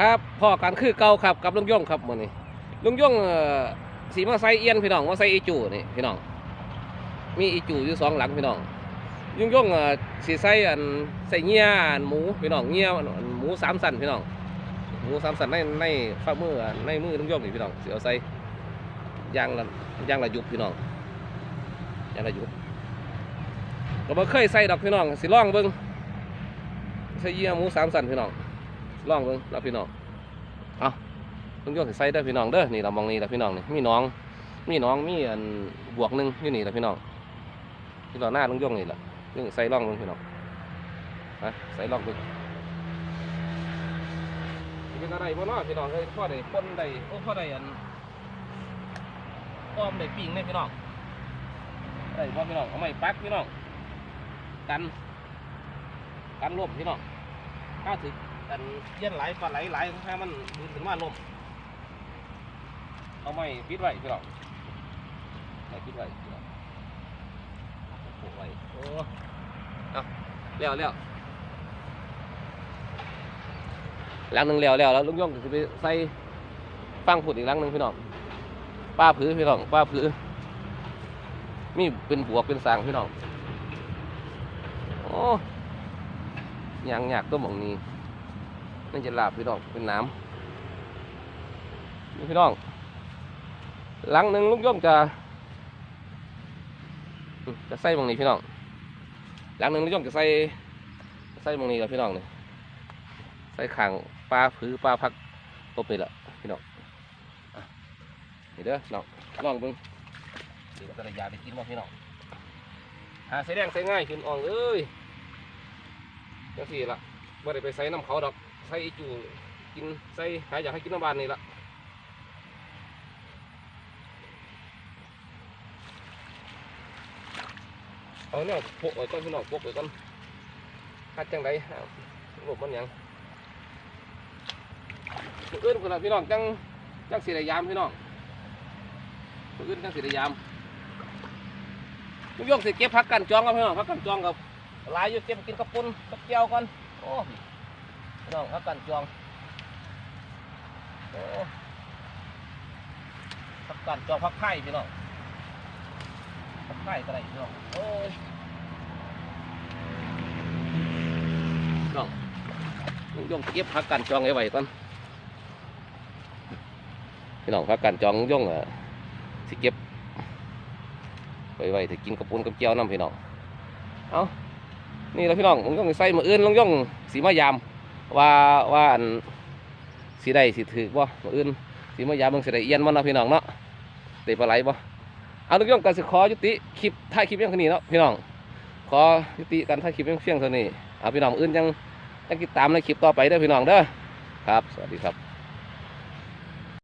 ครับพ่อกันคือเก่าครับกับลุงย่งครับมื้อนี้ลุงย่งสีมาใส่เอียนพี่น้องมาใส่อีจูนี่พี่น้อง มีอีจูอยู่สองหลังพี่น้องลุงย่งสีใส่อันใส่เงี้ยอันหมูพี่น้องเงี้ยอันหมูสามสันพี่น้องหมูสามสันในในฝ่ามือในมือลุงย่งนี่พี่น้องเสียวใส่ยางละยางละยุบพี่น้องยางละยุบเราบ่เคยใส่ดอกพี่น้องสิลองเบิ่งใส่เงี้ยหมูสามสันพี่น้อง ลองเบิ่งแล้วพี่น้องเอาเพิ่งยกใส่เด้พี่น้องเด้อนี่เรามองนี่แหละพี่น้องนี่มีน้อง มีน้องมีอันบวกหนึ่งอยู่นี่แหละพี่น้องที่เราหน้าลุงย่งนี่แหละย่งใส่ล่องเบิ่งพี่น้องฮะใส่ล่องเบิ่งเป็นอะไรบ่เนาะพี่น้องเอ้ยพ่อได้คนได้โอ้พ่อได้อันอ้อมได้ปิ้งเนี่ยพี่น้องได้บ่พี่น้องเอาไม้ปักพี่น้องกันกันร่มพี่น้องข้าถึง กันเย็นไหลปลาไหลไหลให้มันดึงถึงมาลมเอาไม้ปิดไว้พี่น้องไม้ปิดไว้พี่น้องโอ้ไว้โอ้เอาเลี้ยวเลี้ยวหลังหนึ่งเลี้ยวเลี้ยวแล้วลุงย่องจะไปใส่ฟังผุดอีกหลังหนึ่งพี่น้องป้าผือพี่น้องป้าผือมีเป็นบวกเป็นสางพี่น้องโอ้ยางหยากตัวหมองนี้ นี่จะลาบพี่น้องเป็นน้ำนี่พี่น้อง หลังหนึ่งลุงย่อมจะจะใส่หมองนี้พี่น้อง หลังหนึ่งลุงย่อมจะใส่ใส่หมองนี้แหละพี่น้องนี่ใส่ขางปลาผือปลาพักตบนี่แหละพี่น้องนี่เด้อน้องลองเบิ่งเดี๋ยวจะได้ยาได้กินบ่พี่น้องหาใส่แดงใส่ง่ายขึ้นอ่องเอ้ยจังสี่ละไม่ได้ไปใส่น้ำเขาดอก ใส่จูกินใส่หาอยากให้กินน้ำบานนี่ละเอาเนี่ยพกไว้ก่อนพี่น้องพกไว้ก่อนคัดจังไดหลบมันยังมื้อนคนละพี่น้องจังจังสีได้ยามพี่น้องมื้อนจังสีได้ยามลูกยกสิเก็บผักกันจองกับพี่น้องผักกันจองกับลายอยู่เก็บกินกับปุ้นกับเจียวก่อนโอ้ น้องครับกันจองโอ้พักกันจองพักไข่พี่น้องพักไข่ก็ได้พี่น้องโอ้ยพี่น้องลุงย่งเก็บพักกันจองไว้ไว้ก่อนพี่น้องพักกันจองลุงย่งอะสิเก็บไว้ไว้ถ้ากินกับปุ้นกับเจียวน้ำพี่น้องเอานี่แหละพี่น้องลุงย่องใส่มืออื่นลุงย่องสีมายาม ว่าว่าอันสีใดสีถือบ่มืออื่นสีมายามมึงสีใดเอียนมันเนาะพี่น้องเนาะเตะปลาไหลบ่เอาลุงย่องการสิขอยุติคลิปถ่ายคลิปเพียงเท่านี้เนาะพี่น้องขอยุติการถ่ายคลิปเพียงเท่านี้เอาพี่น้องอื่นยังยังติดตามในคลิปต่อไปเด้อพี่น้องเด้อครับ สวัสดีครับ